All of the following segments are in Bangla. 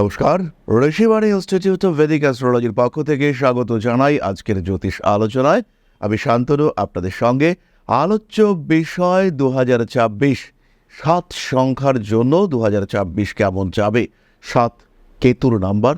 নমস্কার, ঋষিবাণী ইনস্টিটিউট অফ ভেদিক অ্যাস্ট্রোলজির পক্ষ থেকে স্বাগত জানাই আজকের জ্যোতিষ আলোচনায়। আমি শান্তনু, আপনাদের সঙ্গে আলোচ্য বিষয় দু হাজার ছাব্বিশ, সাত সংখ্যার জন্য দু হাজার ছাব্বিশ কেমন যাবে? সাত কেতুর নাম্বার,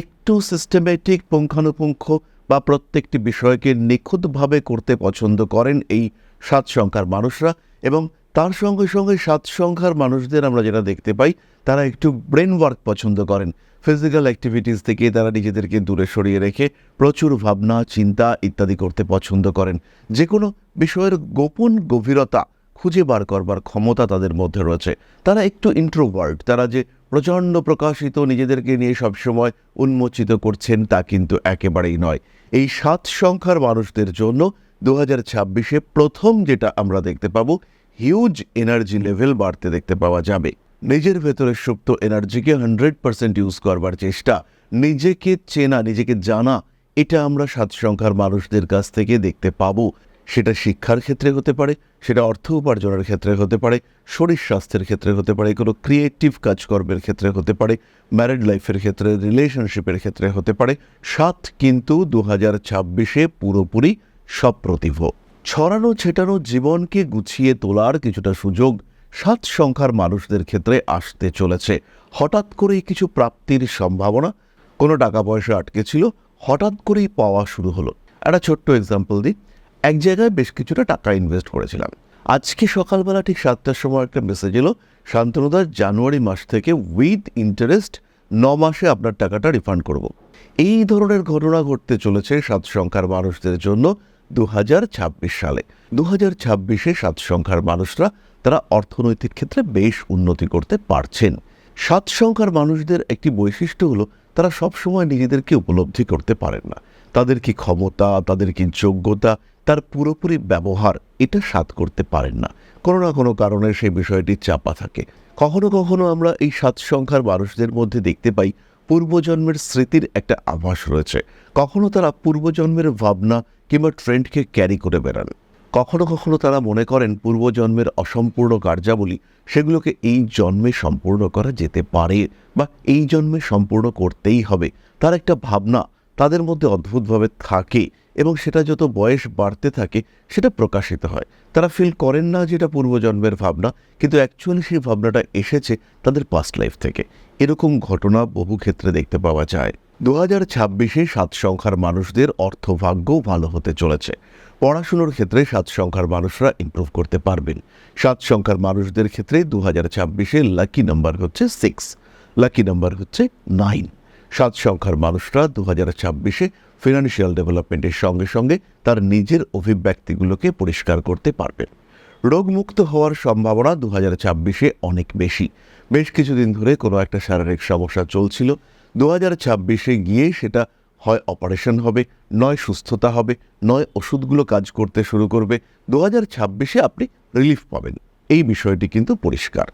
একটু সিস্টেমেটিক পুঙ্খানুপুঙ্খ বা প্রত্যেকটি বিষয়কে নিখুঁতভাবে করতে পছন্দ করেন এই সাত সংখ্যার মানুষরা এবং তার সঙ্গে সঙ্গে সাত সংখ্যার মানুষদের আমরা যেটা দেখতে পাই, তারা একটু ব্রেন ওয়ার্ক পছন্দ করেন। ফিজিক্যাল অ্যাক্টিভিটিস থেকে তারা নিজেদেরকে দূরে সরিয়ে রেখে প্রচুর ভাবনা, চিন্তা ইত্যাদি করতে পছন্দ করেন। যে কোনো বিষয়ের গোপন গভীরতা খুঁজে বার করবার ক্ষমতা তাদের মধ্যে রয়েছে। তারা একটু ইন্ট্রোভার্ট তারা যে প্রচণ্ড প্রকাশিত নিজেদেরকে নিয়ে সবসময় উন্মোচিত করছেন তা কিন্তু একেবারেই নয়। এই সাত সংখ্যার মানুষদের জন্য দু হাজার ছাব্বিশে প্রথম যেটা আমরা দেখতে পাবো হিউজ এনার্জি লেভেল বাড়তে দেখতে পাওয়া যাবে। নিজের ভেতরে সুপ্ত এনার্জিকে হান্ড্রেড পার্সেন্ট ইউজ করবার চেষ্টা। নিজেকে চেনা, নিজেকে জানা, এটা আমরা সাত সংখ্যার মানুষদের কাছ থেকে দেখতে পাবো। সেটা শিক্ষার ক্ষেত্রে হতে পারে, সেটা অর্থ উপার্জনের ক্ষেত্রে হতে পারে, শরীর স্বাস্থ্যের ক্ষেত্রে হতে পারে, কোনো ক্রিয়েটিভ কাজকর্মের ক্ষেত্রে হতে পারে ম্যারিড লাইফের ক্ষেত্রে রিলেশনশিপের ক্ষেত্রে হতে পারে। সাত কিন্তু দু হাজার ছাব্বিশে পুরোপুরি সপ্রতিভ। ছড়ানো ছেটানো জীবনকে গুছিয়ে তোলার কিছুটা সুযোগ সাত সংখ্যার মানুষদের ক্ষেত্রে আসতে চলেছে। হঠাৎ করেই কিছু প্রাপ্তির সম্ভাবনা, কোনো টাকা পয়সা আটকে ছিল, হঠাৎ করেই পাওয়া শুরু হলো। একটা ছোট্ট এক্সাম্পল দিই। এক জায়গায় বেশ কিছুটা টাকা ইনভেস্ট করেছিলাম। আজকে সকালবেলা ঠিক সাতটার সময় একটা মেসেজ এলো শান্তনুদার জানুয়ারি মাস থেকে উইথ ইন্টারেস্ট ন মাসে আপনার টাকাটা রিফান্ড করব। এই ধরনের ঘটনা ঘটতে চলেছে সাত সংখ্যার মানুষদের জন্য। দু হাজার ছাব্বিশ সালে। দু হাজার ছাব্বিশে সাত সংখ্যার মানুষরা তারা অর্থনৈতিক ক্ষেত্রে বেশ উন্নতি করতে পারছেন। সাত সংখ্যার মানুষদের একটি বৈশিষ্ট্য হলো তারা সবসময় নিজেদেরকে উপলব্ধি করতে পারেন না। তাদের কি ক্ষমতা, তাদের কি যোগ্যতা, তার পুরোপুরি ব্যবহার এটা সাত করতে পারেন না। কোনো না কোনো কারণে সেই বিষয়টি চাপা থাকে। কখনো কখনো আমরা এই সাত সংখ্যার মানুষদের মধ্যে দেখতে পাই পূর্বজন্মের স্মৃতির একটা আভাস রয়েছে। কখনো তারা পূর্বজন্মের ভাবনা কিংবা ট্রেন্ডকে ক্যারি করে বেড়ান। কখনো কখনো তারা মনে করেন পূর্বজন্মের অসম্পূর্ণ কার্যাবলী সেগুলোকে এই জন্মে সম্পূর্ণ করা যেতে পারে বা এই জন্মে সম্পূর্ণ করতেই হবে। তার একটা ভাবনা তাদের মধ্যে অদ্ভুতভাবে থাকে এবং সেটা যত বয়স বাড়তে থাকে, সেটা প্রকাশিত হয়। তারা ফিল করেন না যেটা পূর্বজন্মের ভাবনা, কিন্তু অ্যাকচুয়ালি সেই ভাবনাটা এসেছে তাদের পাস্ট লাইফ থেকে। এরকম ঘটনা বহু ক্ষেত্রে দেখতে পাওয়া যায়। দু হাজার ছাব্বিশে সাত সংখ্যার মানুষদের অর্থভাগ্যও ভালো হতে চলেছে। পড়াশুনোর ক্ষেত্রে সাত সংখ্যার মানুষরা ইমপ্রুভ করতে পারবেন। সাত সংখ্যার মানুষদের ক্ষেত্রে দু হাজার ছাব্বিশে লাকি নাম্বার হচ্ছে সিক্স লাকি নাম্বার হচ্ছে নাইন সাত সংখ্যার মানুষরা দু হাজার ছাব্বিশে ফিনান্সিয়াল ডেভেলপমেন্টের সঙ্গে সঙ্গে তার নিজের অভিব্যক্তিগুলোকে পরিষ্কার করতে পারবেন রোগমুক্ত হওয়ার সম্ভাবনা দু হাজার ছাব্বিশে অনেক বেশি। বেশ কিছুদিন ধরে কোনো একটা শারীরিক সমস্যা চলছিল। দু হাজার ছাব্বিশে গিয়ে সেটা হয় অপারেশন হবে, নয় সুস্থতা হবে, নয় ওষুধগুলো কাজ করতে শুরু করবে। দু হাজার ছাব্বিশে আপনি রিলিফ পাবেন। এই বিষয়টি কিন্তু পরিষ্কার।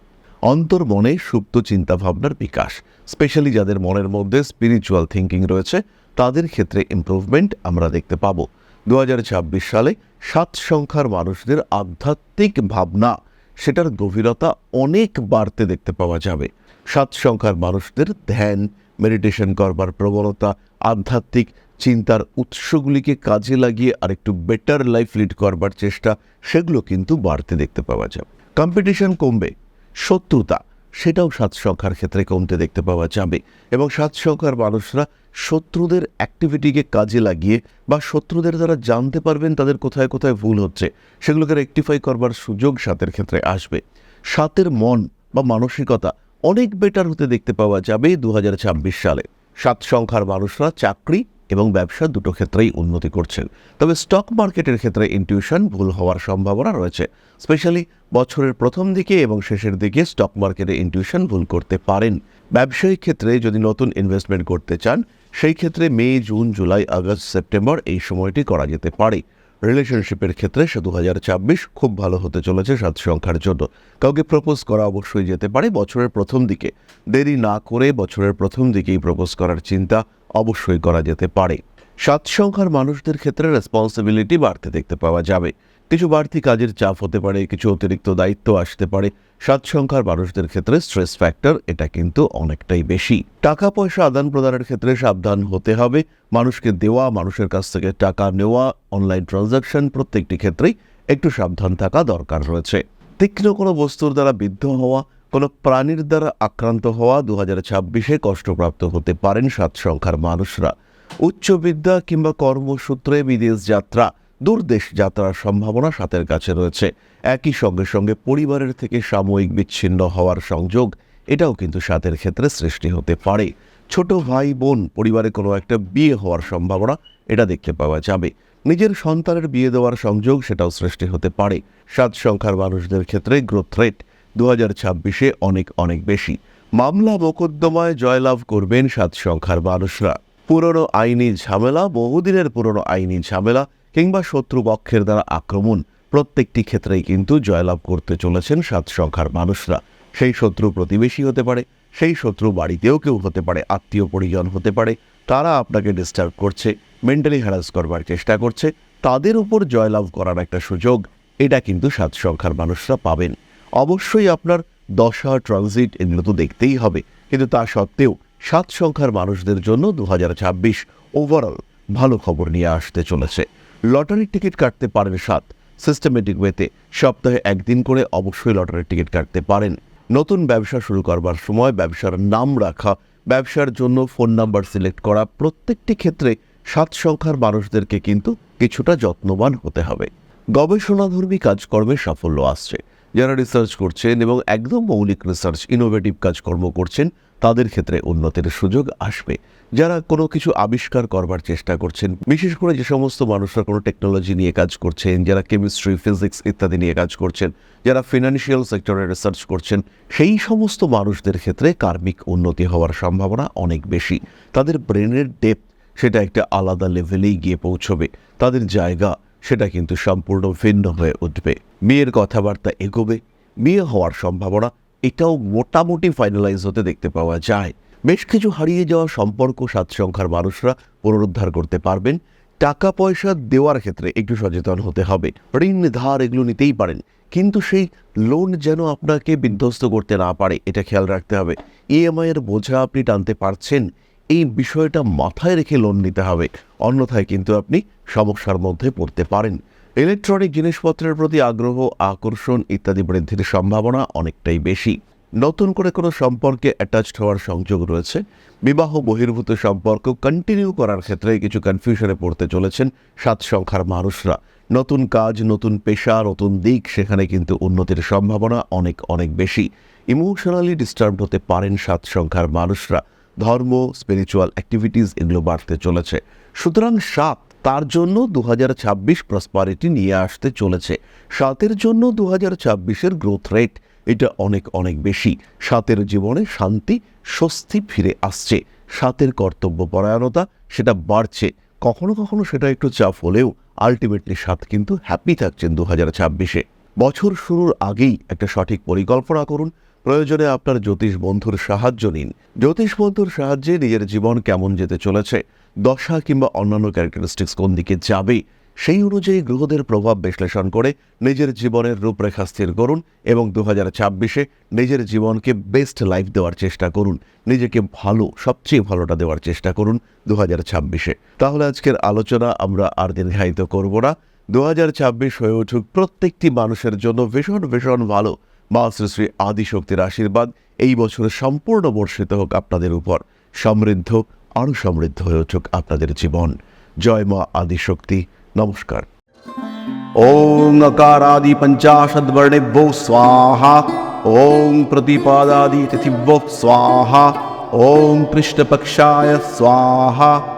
অন্তর্মনে সুপ্ত চিন্তাভাবনার বিকাশ স্পেশালি যাদের মনের মধ্যে স্পিরিচুয়াল থিঙ্কিং রয়েছে, তাদের ক্ষেত্রে ইমপ্রুভমেন্ট আমরা দেখতে পাবো। দু হাজার ছাব্বিশ সালে সাত সংখ্যার মানুষদের আধ্যাত্মিক ভাবনা, সেটার গভীরতা অনেক বাড়তে দেখতে পাওয়া যাবে। সাত সংখ্যার মানুষদের ধ্যান মেডিটেশন করবার প্রবণতা, আধ্যাত্মিক চিন্তার উৎসগুলিকে কাজে লাগিয়ে আরেকটু বেটার লাইফ লিড করবার চেষ্টা, সেগুলো কিন্তু বাড়তে দেখতে পাওয়া যাবে। কম্পিটিশন কমবে শত্রুতা, সেটাও সাত সংখ্যার ক্ষেত্রে কমতে দেখতে পাওয়া যাবে এবং সাত সংখ্যার মানুষরা শত্রুদের অ্যাক্টিভিটিকে কাজে লাগিয়ে বা শত্রুদের দ্বারা জানতে পারবেন তাদের কোথায় কোথায় ভুল হচ্ছে, সেগুলোকে রেকটিফাই করবার সুযোগ সাতের ক্ষেত্রে আসবে। সাতের মন বা মানসিকতা অনেক বেটার হতে দেখতে পাওয়া যাবে দু হাজার ছাব্বিশ সালে। সাত সংখ্যার মানুষরা চাকরি এবং ব্যবসা দুটো ক্ষেত্রেই উন্নতি করছেন তবে স্টক মার্কেটের ক্ষেত্রে ইনটিউশন ভুল হওয়ার সম্ভাবনা রয়েছে। স্পেশালি বছরের প্রথম দিকে এবং শেষের দিকে স্টক মার্কেটে ইনটিউশন ভুল করতে পারেন। ব্যবসায়িক ক্ষেত্রে যদি নতুন ইনভেস্টমেন্ট করতে চান, সেই ক্ষেত্রে May, June, July, August, September এই সময়টি করা যেতে পারে। রিলেশনশিপের ক্ষেত্রে সে দু খুব ভালো হতে চলেছে সাত সংখ্যার জন্য। কাউকে প্রপোজ করা অবশ্যই যেতে পারে বছরের প্রথম দিকে। দেরি না করে বছরের প্রথম দিকেই প্রপোজ করার চিন্তা অবশ্যই করা যেতে পারে। সাত সংখ্যার মানুষদের ক্ষেত্রে রেসপন্সিবিলিটি বাড়তে দেখতে পাওয়া যাবে। কিছু বাড়তি কাজের চাপ হতে পারে, কিছু অতিরিক্ত দায়িত্ব আসতে পারে। সাত সংখ্যার মানুষদের ক্ষেত্রে স্ট্রেস ফ্যাক্টর এটা কিন্তু অনেকটাই বেশি। টাকা পয়সা আদান প্রদানের ক্ষেত্রে সাবধান হতে হবে। মানুষকে দেওয়া, মানুষের কাছ থেকে টাকা নেওয়া অনলাইন ট্রানজাকশন প্রত্যেকটি ক্ষেত্রেই একটু সাবধান থাকা দরকার রয়েছে। তীক্ষ্ণ কোনো বস্তুর দ্বারা বিদ্ধ হওয়া কোনো প্রাণীর দ্বারা আক্রান্ত হওয়া দু হাজার ছাব্বিশে কষ্টপ্রাপ্ত হতে পারেন সাত সংখ্যার মানুষরা। উচ্চবিদ্যা কিংবা কর্মসূত্রে বিদেশ যাত্রা, দূরদেশ যাত্রার সম্ভাবনা সাতের কাছে রয়েছে। একই সঙ্গে সঙ্গে পরিবারের থেকে সাময়িক বিচ্ছিন্ন হওয়ার সংযোগ, এটাও কিন্তু সাতের ক্ষেত্রে সৃষ্টি হতে পারে। ছোট ভাই, বোন, পরিবারে কোনো একটা বিয়ে হওয়ার সম্ভাবনা, এটা দেখতে পাওয়া যাবে। নিজের সন্তানের বিয়ে দেওয়ার সংযোগ, সেটাও সৃষ্টি হতে পারে। সাত সংখ্যার মানুষদের ক্ষেত্রে গ্রোথ রেট দু হাজার ছাব্বিশে অনেক অনেক বেশি। মামলা মোকদ্দমায় জয়লাভ করবেন সাত সংখ্যার মানুষরা। পুরনো আইনি ঝামেলা, বহুদিনের পুরনো আইনি ঝামেলা কিংবা শত্রুপক্ষের দ্বারা আক্রমণ, প্রত্যেকটি ক্ষেত্রেই কিন্তু জয়লাভ করতে চলেছেন সাত সংখ্যার মানুষরা। সেই শত্রু প্রতিবেশী হতে পারে, সেই শত্রু বাড়িতেও কেউ হতে পারে, আত্মীয় পরিজন হতে পারে, তারা আপনাকে ডিস্টার্ব করছে মেন্টালি হ্যারাস করবার চেষ্টা করছে, তাদের উপর জয়লাভ করার একটা সুযোগ, এটা কিন্তু সাত সংখ্যার মানুষরা পাবেন। অবশ্যই আপনার দশা, ট্রানজিট এগুলো তো দেখতেই হবে। কিন্তু তা সত্ত্বেও সাত সংখ্যার মানুষদের জন্য দু ওভারঅল ভালো খবর নিয়ে আসতে চলেছে। লটারির টিকিট কাটতে পারেন সাত। সিস্টেমেটিক ওয়েতে সপ্তাহে একদিন করে অবশ্যই লটারির টিকিট কাটতে পারেন। নতুন ব্যবসা শুরু করবার সময় ব্যবসার নাম রাখা, ব্যবসার জন্য ফোন নাম্বার সিলেক্ট করা প্রত্যেকটি ক্ষেত্রে সাত সংখ্যার মানুষদেরকে কিন্তু কিছুটা যত্নবান হতে হবে। গবেষণাধর্মী কাজকর্মে সাফল্য আসছে। যারা রিসার্চ করছেন এবং একদম মৌলিক রিসার্চ ইনোভেটিভ কাজকর্ম করছেন, তাদের ক্ষেত্রে উন্নতির সুযোগ আসবে। যারা কোনো কিছু আবিষ্কার করবার চেষ্টা করছেন, বিশেষ করে যে সমস্ত মানুষরা কোনো টেকনোলজি নিয়ে কাজ করছেন, যারা কেমিস্ট্রি ফিজিক্স ইত্যাদি নিয়ে কাজ করছেন, যারা ফিনান্সিয়াল সেক্টরে রিসার্চ করছেন, সেই সমস্ত মানুষদের ক্ষেত্রে কার্মিক উন্নতি হওয়ার সম্ভাবনা অনেক বেশি। তাদের ব্রেনের ডেপথ সেটা একটা আলাদা লেভেলেই গিয়ে পৌঁছবে। তাদের জায়গা সেটা কিন্তু সম্পূর্ণ ভিন্ন হয়ে উঠবে। মেয়ের কথাবার্তা এগোবে বিয়ে হওয়ার সম্ভাবনা এটাও মোটামুটি ফাইনালাইজ হতে দেখতে পাওয়া যায়। বেশ কিছু হারিয়ে যাওয়া সম্পর্ক সাত সংখ্যার মানুষরা পুনরুদ্ধার করতে পারবেন। টাকা পয়সা দেওয়ার ক্ষেত্রে একটু সচেতন হতে হবে। ঋণ, ধার এগুলো নিতেই পারেন। কিন্তু সেই লোন যেন আপনাকে বিধ্বস্ত করতে না পারে, এটা খেয়াল রাখতে হবে। ইএমআই এর বোঝা আপনি টানতে পারছেন। এই বিষয়টা মাথায় রেখে লোন নিতে হবে। অন্যথায় কিন্তু আপনি সমস্যার মধ্যে পড়তে পারেন। ইলেকট্রনিক জিনিসপত্রের প্রতি আগ্রহ, আকর্ষণ ইত্যাদি বৃদ্ধির সম্ভাবনা অনেকটাই বেশি। নতুন করে কোনো সম্পর্কে অ্যাটাচড হওয়ার সংযোগ রয়েছে। বিবাহ, বহির্ভূত সম্পর্ক কন্টিনিউ করার ক্ষেত্রে কিছু কনফিউশনে পড়তে চলেছেন সাত সংখ্যার মানুষরা। নতুন কাজ, নতুন পেশা, নতুন দিক, সেখানে কিন্তু উন্নতির সম্ভাবনা অনেক অনেক বেশি। ইমোশনালি ডিস্টার্ব হতে পারেন সাত সংখ্যার মানুষরা। ধর্ম স্পিরিচুয়াল অ্যাক্টিভিটিস এগুলো বাড়তে চলেছে। সুতরাং সাত তার জন্য দু হাজার ছাব্বিশ প্রসপারিটি নিয়ে আসতে চলেছে। সাতের জন্য দু হাজার ছাব্বিশের গ্রোথ রেট এটা অনেক অনেক বেশি। সাতের জীবনে শান্তি, স্বস্তি ফিরে আসছে। সাতের কর্তব্য পরায়ণতা সেটা বাড়ছে। কখনো কখনো সেটা একটু চাপ হলেও আলটিমেটলি সাত কিন্তু হ্যাপি থাকছেন দু হাজার ছাব্বিশে। বছর শুরুর আগেই একটা সঠিক পরিকল্পনা করুন। প্রয়োজনে আপনার জ্যোতিষ বন্ধুর সাহায্য নিন। জ্যোতিষ বন্ধুর সাহায্যে নিজের জীবন কেমন যেতে চলেছে, দশা কিংবা অন্যান্য ক্যারেক্টারিস্টিক্স কোন দিকে যাবে, সেই অনুযায়ী গ্রহদের প্রভাব বিশ্লেষণ করে নিজের জীবনের রূপরেখা স্থির করুন এবং দু হাজার ছাব্বিশে নিজের জীবনকে বেস্ট লাইফ দেওয়ার চেষ্টা করুন। নিজেকে ভালো, সবচেয়ে ভালোটা দেওয়ার চেষ্টা করুন দু হাজার ছাব্বিশে। তাহলে আজকের আলোচনা আমরা আর দীর্ঘায়িত করব না। দু হাজার ছাব্বিশ হয়ে উঠুক প্রত্যেকটি মানুষের জন্য ভীষণ ভীষণ ভালো। মা শ্রী আদিশক্তির আশীর্বাদ এই বছরের সম্পূর্ণ বর্ষিত হোক আপনাদের উপর। সমৃদ্ধ আরও সমৃদ্ধ হয়ে উঠুক আপনাদের জীবন। জয় মা আদিশক্তি। নমস্কার। ওং নকারাদি পঞ্চাশদ বর্ণেভ্যো স্বাহা। ওং প্রতিপাদাদি তিথিভ্যো স্বাহা। ওং কৃষ্ণপক্ষায় স্বাহা।